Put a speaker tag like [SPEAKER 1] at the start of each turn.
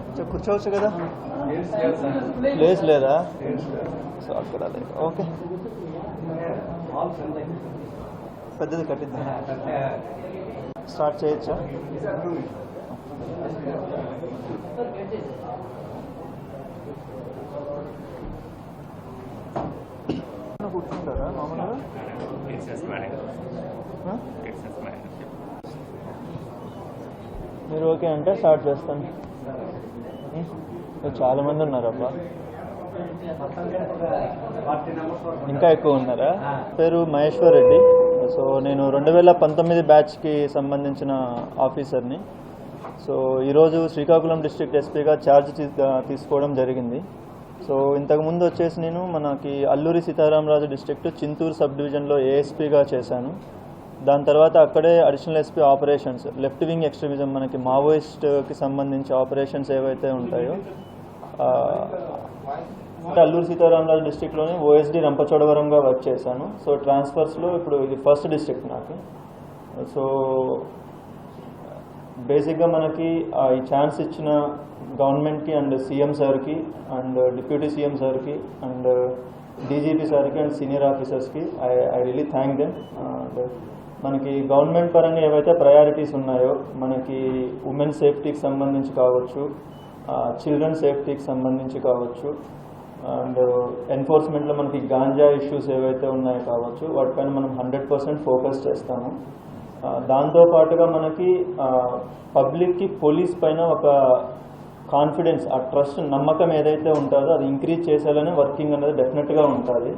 [SPEAKER 1] కొంచెం కూర్చోవచ్చు కదా ప్లేస్ లేదా సో అక్కడ లేదు ఓకే పెద్దది కట్టిద్దాం స్టార్ట్ చేయొచ్చా? కూర్చుంటారా? మామూలుగా? మీరు ఓకే అంటే స్టార్ట్ చేస్తాను. చాలా మంది ఉన్నారబ్బా. ఇంకా ఎక్కువ ఉన్నారా? పేరు మహేశ్వర్ రెడ్డి. సో నేను రెండు వేల పంతొమ్మిది బ్యాచ్కి సంబంధించిన ఆఫీసర్ని. సో ఈరోజు శ్రీకాకుళం డిస్ట్రిక్ట్ ఎస్పీగా ఛార్జ్ తీసుకోవడం జరిగింది. సో ఇంతకుముందు వచ్చేసి నేను మనకి అల్లూరి సీతారామరాజు డిస్ట్రిక్ట్ చింతూరు సబ్ డివిజన్లో ఏఎస్పీగా చేశాను. దాని తర్వాత అక్కడే additional SP operations left wing extremism మనకి మావోయిస్ట్కి సంబంధించి ఆపరేషన్స్ ఏవైతే ఉంటాయో అల్లూరు సీతారామరాజు డిస్ట్రిక్ట్లోనే ఓఎస్డి రంపచోడవరంగా వర్క్ చేశాను. సో ట్రాన్స్ఫర్స్లో ఇప్పుడు ఇది ఫస్ట్ డిస్ట్రిక్ట్ నాకు. సో బేసిక్గా మనకి ఈ ఛాన్స్ ఇచ్చిన గవర్నమెంట్కి అండ్ సీఎం సార్కి అండ్ డిప్యూటీ సీఎం సార్కి అండ్ డీజీపీ సార్కి and senior ఆఫీసర్స్కి I I really thank them మనకి గవర్నమెంట్ పరంగా ఏవైతే ప్రయారిటీస్ ఉన్నాయో మనకి ఉమెన్ సేఫ్టీకి సంబంధించి కావచ్చు చిల్డ్రన్ సేఫ్టీకి సంబంధించి కావచ్చు అండ్ ఎన్ఫోర్స్మెంట్లో మనకి గాంజా ఇష్యూస్ ఏవైతే ఉన్నాయో కావచ్చు వాటిపైన మనం హండ్రెడ్ పర్సెంట్ ఫోకస్ చేస్తాము. దాంతోపాటుగా మనకి పబ్లిక్కి పోలీస్ పైన ఒక కాన్ఫిడెన్స్ ఆ ట్రస్ట్ నమ్మకం ఏదైతే ఉంటుందో అది ఇంక్రీజ్ చేసేలానే వర్కింగ్ అనేది డెఫినెట్గా ఉంటుంది.